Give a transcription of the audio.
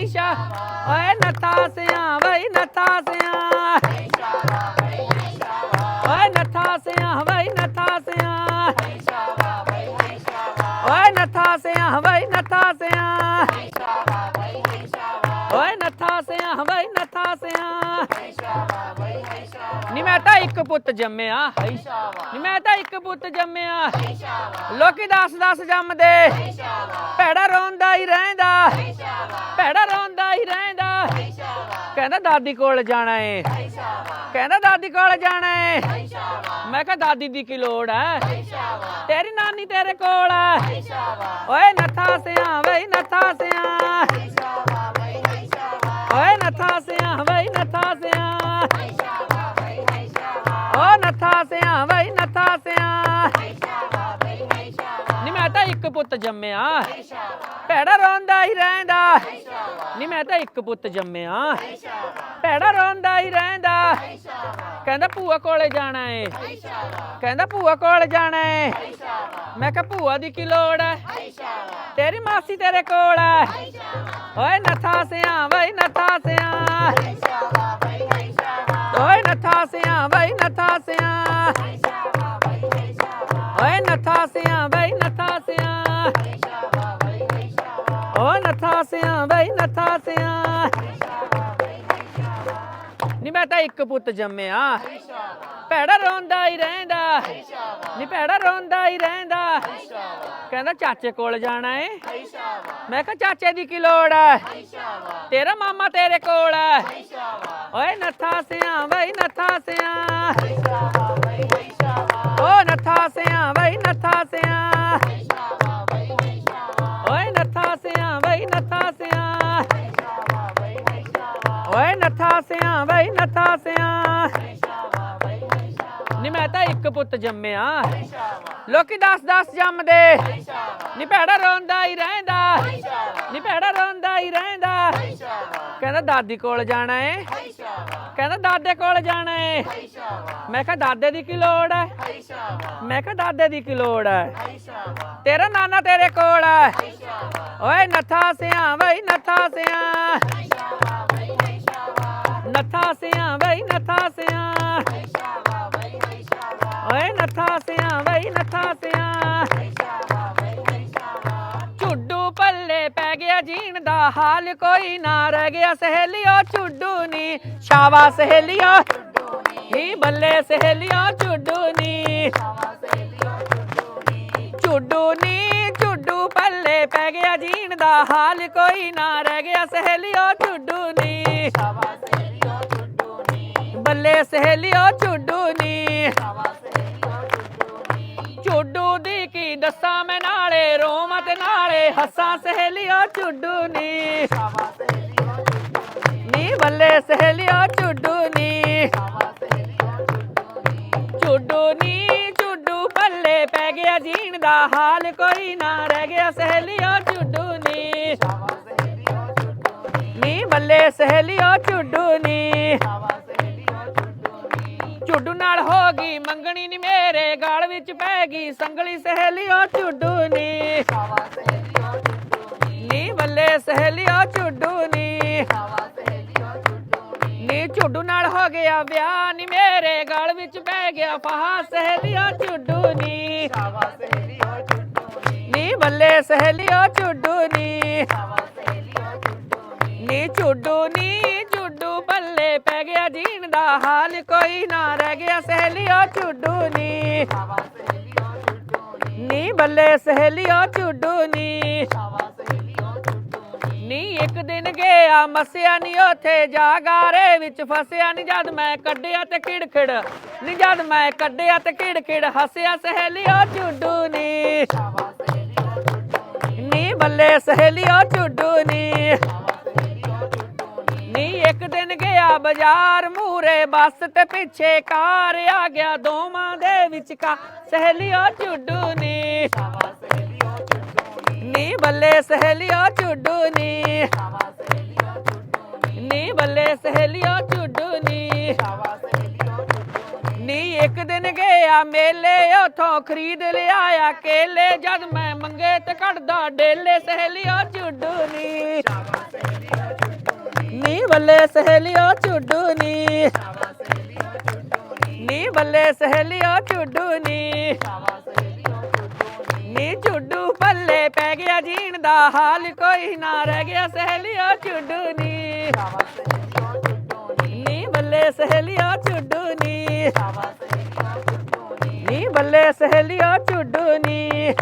ਹੈਸ਼ਾ ਓਏ ਨੱਥਾ ਸਿਆਂ ਬਈ ਨੱਥਾ ਸਿਆਂ। ਓਏ ਨੱਥਾ ਸਿਆਂ ਬਈ ਨੱਥਾ ਸਿਆਂ। ਓਏ ਨੱਥਾ ਸਿਆਂ ਬਈ ਨੱਥਾ ਸਿਆਂ। ਓਏ ਨੱਥਾ ਸਿਆਂ ਬਈ ਨੀ ਮੈਂ ਤਾਂ ਇੱਕ ਪੁੱਤ ਜੰਮਿਆ। ਨੀ ਮੈਂ ਤਾਂ ਇੱਕ ਪੁੱਤ ਜੰਮਿਆ। ਲੋਕੀ ਦਸ ਦਸ ਜੰਮਦੇ। ਭੈੜਾ ਰੋਂਦਾ ਹੀ ਰਹਿੰਦਾ। ਭੈੜਾ ਰੋਂਦਾ ਹੀ ਰਹਿੰਦਾ। ਕਹਿੰਦਾ ਦਾਦੀ ਕੋਲ ਜਾਣਾ ਏ। ਕਹਿੰਦਾ ਦਾਦੀ ਕੋਲ ਜਾਣਾ ਏ। ਮੈਂ ਕਿਹਾ, ਦਾਦੀ ਦੀ ਕੀ ਲੋੜ ਐ? ਤੇਰੀ ਨਾਨੀ ਤੇਰੇ ਕੋਲ ਐ। ਓਏ ਨੱਥਾ ਸਿਆਂ ਬਈ ਨੱਥਾ ਸਿਆਂ। ਓਏ ਨੱਥਾ ਸਿਆਂ ਬਈ ਓ ਨੱਥਾ ਸਿਆ ਬਈ ਨੱਥਾ ਸਿਆ। ਨੀ ਮੈਂ ਤਾਂ ਇੱਕ ਪੁੱਤ ਜੰਮਿਆ। ਭੈੜਾ ਰੋਂਦਾ ਹੀ ਰਹਿੰਦਾ। ਨੀ ਮੈਂ ਤਾਂ ਇੱਕ ਪੁੱਤ ਜੰਮਿਆ। ਭੈੜਾ ਰੋਂਦਾ ਹੀ ਰਹਿੰਦਾ। ਕਹਿੰਦਾ ਭੂਆ ਕੋਲੇ ਜਾਣਾ ਏ। ਕਹਿੰਦਾ ਭੂਆ ਕੋਲ ਜਾਣਾ ਏ। ਮੈਂ ਕਿਹਾ ਭੂਆ ਦੀ ਕੀ ਲੋੜ ਐ? ਤੇਰੀ ਮਾਸੀ ਤੇਰੇ ਕੋਲ ਐ। ਓਏ ਨੱਥਾ ਸਿਆ ਬਈ ਨੱਥਾ ਸਿਆ। ਓਏ ਨੱਥਾ ਸਿਆਂ ਬਈ ਨੱਥਾ ਸਿਆਂ ਓਏ ਨੱਥਾ ਸਿਆਂ ਬਈ ਨੱਥਾ ਸਿਆਂ ਓ ਨੱਥਾ ਸਿਆਂ ਬਈ ਨੱਥਾ ਸਿਆਂ ਨੀ ਮੈਂ ਤਾਂ ਇੱਕ ਪੁੱਤ ਜੰਮਿਆ। ਭੈੜਾ ਰੋਂਦਾ ਹੀ ਰਹਿੰਦਾ। ਨੀ ਭੈੜਾ ਰੋਂਦਾ ਹੀ ਰਹਿੰਦਾ। ਕਹਿੰਦਾ ਚਾਚੇ ਕੋਲ ਜਾਣਾ ਏ। ਮੈਂ ਕਿਹਾ ਚਾਚੇ ਦੀ ਕੀ ਲੋੜ ਐ ਤੇਰਾ ਮਾਮਾ ਤੇਰੇ ਕੋਲ ਐ ਓਏ ਨੱਥਾ ਸਿਆਂ ਬਈ ਨੱਥਾ ਸਿਆਂ। ਓ ਨੱਥਾ ਸਿਆਂ ਬਈ ਨੱਥਾ ਸਿਆਂ। ਓਏ ਨੱਥਾ ਸਿਆਂ ਬਈ ਨੱਥਾ ਸਿਆਂ। ਓਏ ਨੱਥਾ ਸਿਆਂ ਬਈ ਨੱਥਾ ਸਿਆਂ। ਤਾਂ ਇੱਕ ਪੁੱਤ ਜੰਮਿਆ। ਲੋਕੀ 10 10 ਜੰਮਦੇ। ਨੀ ਭੈੜਾ ਰੋਂਦਾ ਹੀ ਰਹਿੰਦਾ। ਨੀ ਭੈੜਾ ਰੋਂਦਾ ਹੀ ਰਹਿੰਦਾ। ਕਹਿੰਦਾ ਦਾਦੀ ਕੋਲ ਜਾਣਾ ਏ। ਕਹਿੰਦਾ ਦਾਦੇ ਕੋਲ ਜਾਣਾ ਏ। ਮੈਂ ਕਿਹਾ ਦਾਦੇ ਦੀ ਕੀ ਲੋੜ ਐ? ਮੈਂ ਕਿਹਾ ਦਾਦੇ ਦੀ ਕੀ ਲੋੜ ਐ? ਤੇਰਾ ਨਾਨਾ ਤੇਰੇ ਕੋਲ ਐ। ਓਏ ਨੱਥਾ ਸਿਆ ਬਈ ਨੱਥਾ ਸਿਆ। ਨੱਥਾ ਸਿਆ ਬਈ ਨੱਥਾ ਸਿਆ। ਓਏ ਨੱਥਾ ਸਿਆਂ ਬਈ ਨੱਥਾ ਸਿਆਂ ਝੁੱਡੂ ਪੱਲੇ ਪੈ ਗਿਆ ਜੀਣ ਦਾ ਹਾਲ, ਕੋਈ ਨਾ ਰਹਿ ਗਿਆ ਸਹੇਲਿਓ, ਝੁੱਡੂ ਨੀ। ਸ਼ਾਵਾ ਸਹੇਲਿਓ, ਨੀ ਬੱਲੇ ਸਹੇਲਿਓ, ਝੁੱਡੂ ਨੀ। ਝੁੱਡੂ ਨੀ, ਝੁੱਡੂ ਪੱਲੇ ਪੈ ਗਿਆ ਜੀਣ ਦਾ ਹਾਲ, ਕੋਈ ਨਾ ਰਹਿ ਗਿਆ ਸਹੇਲਿਓ, ਝੁੱਡੂ ਨੀ। ਬੱਲੇ ਸਹੇਲਿਓ, ਝੁੱਡੂ ਨਾਲੇ ਹੱਸਾਂ ਸਹੇਲਿਓ ਚੁੱਡੂ ਨੀ। ਨੀ ਬੱਲੇ ਸਹੇਲਿਓ ਚੁੱਡੂ ਨੀ। ਚੁੱਡੂ ਨੀ ਚੁੱਡੂ ਬੱਲੇ ਪੈ ਗਿਆ ਜੀਣ ਦਾ ਹਾਲ। ਕੋਈ ਨਾ ਰਹਿ ਗਿਆ ਸਹੇਲਿਓ ਚੁੱਡੂ ਨੀ। ਨੀ ਬੱਲੇ ਸਹੇਲਿਓ ਚੁੱਡੂ ਨੀ। ਨਾਲ ਹੋ ਗਈ, ਮੰਗਣੀ ਨੀ ਮੇਰੇ ਗਾਲ ਵਿੱਚ ਪੈ ਗਈ, ਸੰਗਲੀ ਸਹੇਲਿਓ ਝੁੱਡੂ ਨੀ। ਨੀ ਬੱਲੇ ਸਹੇਲਿਓ ਝੁੱਡੂ ਨੀ। ਨੀ ਝੁੱਡੂ ਨਾਲ ਹੋ ਗਿਆ ਵਿਆਹ, ਨੀ ਮੇਰੇ ਗਾਲ ਵਿੱਚ ਪੈ ਗਿਆ ਫਾਹਾ, ਸਹੇਲਿਓ ਝੁੱਡੂ ਨੀ। ਨੀ ਬੱਲੇ ਸਹੇਲਿਓ ਚੁੱਡੂ ਨੀ। ਨੀ ਝੁੱਡੂ ਨੀ। ਝੁੱਡੂ ਬੱਲੇ ਪੈ ਜੀਣ ਕੋਈ ਨਾ ਰਹਿ ਗਿਆ ਸਹੇਲਿਓ ਝੁੱਡੂ ਨੀ ਨੀ ਬੱਲੇ ਸਹੇਲਿਓ ਝੁੱਡੂ ਨੀ ਨੀ ਇੱਕ ਦਿਨ ਗਿਆ, ਮਸਿਆ ਨੀ ਉਥੇ ਜਾਗਾਰੇ ਵਿੱਚ ਫਸਿਆ, ਨੀ ਜਦ ਮੈਂ ਕੱਢਿਆ ਤੇ ਕਿੜਖੜ। ਨੀ ਜਦ ਮੈਂ ਕੱਢਿਆ ਤੇ ਕਿੜਖੜ, ਹੱਸਿਆ ਸਹੇਲਿਓ ਝੁੱਡੂ ਨੀ ਨੀ ਬੱਲੇ ਸਹੇਲਿਓ ਝੁੱਡੂ ਨੀ ਨੀ ਬਾਜ਼ਾਰ ਮੂਰੇ ਬੱਸ ਤੇ ਪਿੱਛੇ ਕਾਰ ਆ ਗਿਆ। ਦੋਵਾਂ ਦੇ ਵਿਚਕਾ ਸਹੇਲਿਓ ਝੁੱਡੂ ਨੀ। ਨੀ ਬੱਲੇ ਸਹੇਲਿਓ ਚੁੱਡੂ ਨੀ। ਨੀ ਬੱਲੇ ਸਹੇਲਿਓ ਝੁੱਡੂ ਨੀ। ਨੀ ਇੱਕ ਦਿਨ ਗਿਆ ਮੇਲੇ, ਉਥੋਂ ਖਰੀਦ ਲਿਆਇਆ ਕੇਲੇ। ਜਦ ਮੈਂ ਮੰਗੇ ਤੇ ਕੱਢਦਾ ਡੇਲੇ, ਸਹੇਲਿਓ ਚੁੱਡੂ ਨੀ। ਬੱਲੇ ਸਹੇਲਿਓ ਝੁੱਡੂ ਨੀ। ਨੀ ਬੱਲੇ ਸਹੇਲਿਓ ਝੁੱਡੂ ਨੀ। ਨੀ ਝੁੱਡੂ ਪੱਲੇ ਪੈ ਗਿਆ ਜੀਣ ਦਾ ਹਾਲ, ਕੋਈ ਨਾ ਰਹਿ ਗਿਆ ਸਹੇਲਿਓ ਝੁੱਡੂ ਨੀ। ਨੀ ਬੱਲੇ ਸਹੇਲਿਓ ਝੁੱਡੂ ਨੀ। ਨੀ ਬੱਲੇ ਸਹੇਲਿਓ ਝੁੱਡੂ ਨੀ।